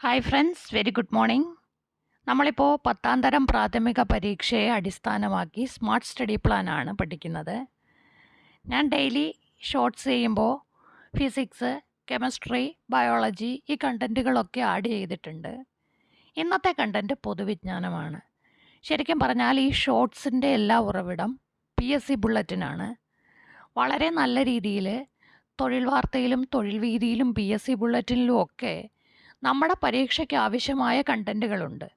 Hi friends very good morning നമ്മളിപ്പോൾ പത്താം തരം പ്രാഥമിക പരീക്ഷയെ അടിസ്ഥാനമാക്കി സ്മാർട്ട് സ്റ്റഡി പ്ലാനാണ് പഠിക്കുന്നത്. ഞാൻ ഡെയിലി ഷോർട്സ് ചെയ്യുമ്പോൾ ഫിസിക്സ് കെമിസ്ട്രി ബയോളജി ഈ കണ്ടന്റുകളൊക്കെ ആഡ് ചെയ്തിട്ടുണ്ട്. ഇന്നത്തെ കണ്ടന്റ് പൊതുവിജ്ഞാനമാണ്. ശരിക്കും പറഞ്ഞാൽ ഈ ഷോർട്സിന്റെ എല്ലാ ഉറവിടം പി എസ് സി ബുള്ളറ്റിനാണ് വളരെ നല്ല രീതിയിൽ തൊഴിൽ വാർത്തയിലും തൊഴിൽ വീതിയിലും പി എസ് സി ബുള്ളറ്റിനിലും ഒക്കെ നമ്മുടെ പരീക്ഷയ്ക്ക് ആവശ്യമായ കണ്ടന്റുകളുണ്ട്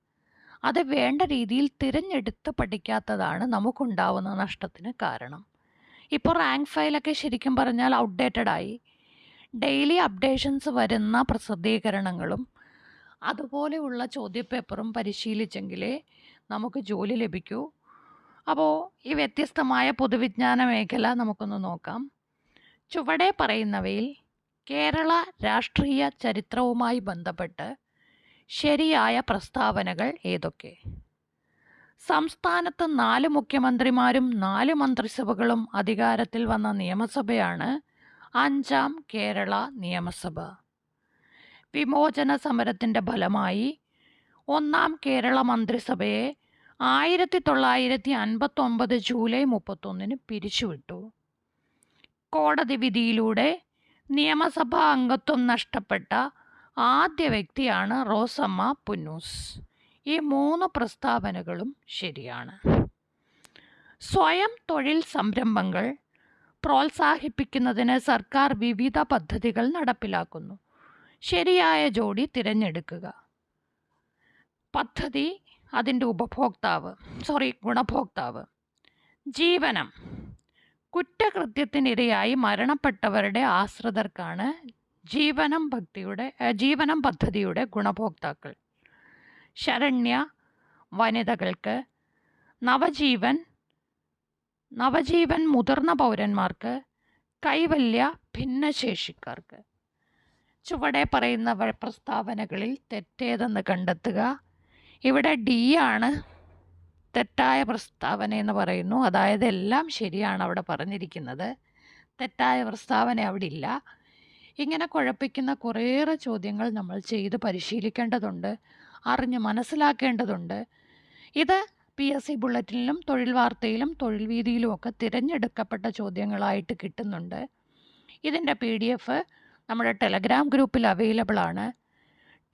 അത് വേണ്ട രീതിയിൽ തിരഞ്ഞെടുത്ത് പഠിക്കാത്തതാണ് നമുക്കുണ്ടാവുന്ന നഷ്ടത്തിന് കാരണം. ഇപ്പോൾ റാങ്ക് ഫയലൊക്കെ ശരിക്കും പറഞ്ഞാൽ ഔട്ട്ഡേറ്റഡ് ആയി ഡെയിലി അപ്ഡേഷൻസ് വരുന്ന പ്രസിദ്ധീകരണങ്ങളും അതുപോലെയുള്ള ചോദ്യപേപ്പറും പരിശീലിച്ചെങ്കിലേ നമുക്ക് ജോലി ലഭിക്കൂ. അപ്പോൾ ഈ വ്യത്യസ്തമായ പൊതുവിജ്ഞാന മേഖല നമുക്കൊന്ന് നോക്കാം. ചുവടെ പറയുന്നവയിൽ കേരള രാഷ്ട്രീയ ചരിത്രവുമായി ബന്ധപ്പെട്ട് ശരിയായ പ്രസ്താവനകൾ ഏതൊക്കെ? സംസ്ഥാനത്ത് നാല് മുഖ്യമന്ത്രിമാരും നാല് മന്ത്രിസഭകളും അധികാരത്തിൽ വന്ന നിയമസഭയാണ് അഞ്ചാം കേരള നിയമസഭ. വിമോചന സമരത്തിന്റെ ഫലമായി ഒന്നാം കേരള മന്ത്രിസഭയെ ആയിരത്തി തൊള്ളായിരത്തി അൻപത്തൊമ്പത് ജൂലൈ മുപ്പത്തൊന്നിന് പിരിച്ചുവിട്ടു. കോടതി വിധിയിലൂടെ നിയമസഭാ അംഗത്വം നഷ്ടപ്പെട്ട ആദ്യ വ്യക്തിയാണ് റോസമ്മ പുന്നൂസ്. ഈ മൂന്ന് പ്രസ്താവനകളും ശരിയാണ്. സ്വയം തൊഴിൽ സംരംഭങ്ങൾ പ്രോത്സാഹിപ്പിക്കുന്നതിന് സർക്കാർ വിവിധ പദ്ധതികൾ നടപ്പിലാക്കുന്നു. ശരിയായ ജോഡി തിരഞ്ഞെടുക്കുക. പദ്ധതി അതിന്റെ ഉപഭോക്താവ് സോറി ഗുണഭോക്താവ്. ജീവനം. കുറ്റകൃത്യത്തിനിരയായി മരണപ്പെട്ടവരുടെ ആശ്രിതർക്കാണ് ജീവനം ഭക്തിയുടെ ജീവനം പദ്ധതിയുടെ ഗുണഭോക്താക്കൾ. ശരണ്യ വനിതകൾക്ക് നവജീവൻ നവജീവൻ മുതിർന്ന പൗരന്മാർക്ക് കൈവല്യ ഭിന്നശേഷിക്കാർക്ക്. ചുവടെ പറയുന്ന പ്രസ്താവനകളിൽ തെറ്റേതെന്ന് കണ്ടെത്തുക. ഇവിടെ ഡി ആണ് തെറ്റായ പ്രസ്താവന എന്ന് പറയുന്നു. അതായത് എല്ലാം ശരിയാണ് അവിടെ പറഞ്ഞിരിക്കുന്നത്. തെറ്റായ പ്രസ്താവന അവിടെ ഇല്ല. ഇങ്ങനെ കുഴപ്പിക്കുന്ന കുറേയേറെ ചോദ്യങ്ങൾ നമ്മൾ ചെയ്ത് പരിശീലിക്കേണ്ടതുണ്ട്. അറിഞ്ഞ് മനസ്സിലാക്കേണ്ടതുണ്ട്. ഇത് പി എസ് സി ബുള്ളറ്റിനിലും തൊഴിൽ വാർത്തയിലും തൊഴിൽ വീതിയിലും ഒക്കെ തിരഞ്ഞെടുക്കപ്പെട്ട ചോദ്യങ്ങളായിട്ട് കിട്ടുന്നുണ്ട്. ഇതിന്റെ പി ഡി എഫ് നമ്മുടെ ടെലഗ്രാം ഗ്രൂപ്പിൽ അവൈലബിൾ ആണ്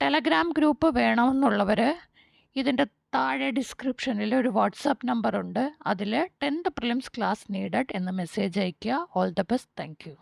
ടെലഗ്രാം ഗ്രൂപ്പ് വേണമെന്നുള്ളവർ ഇതിന്റെ താഴെ ഡിസ്ക്രിപ്ഷനിൽ ഒരു വാട്സാപ്പ് നമ്പർ ഉണ്ട്. അതിൽ ടെൻത്ത് പ്രിലിംസ് ക്ലാസ് നീഡഡ് എന്ന മെസ്സേജ് അയയ്ക്കുക. All the best thank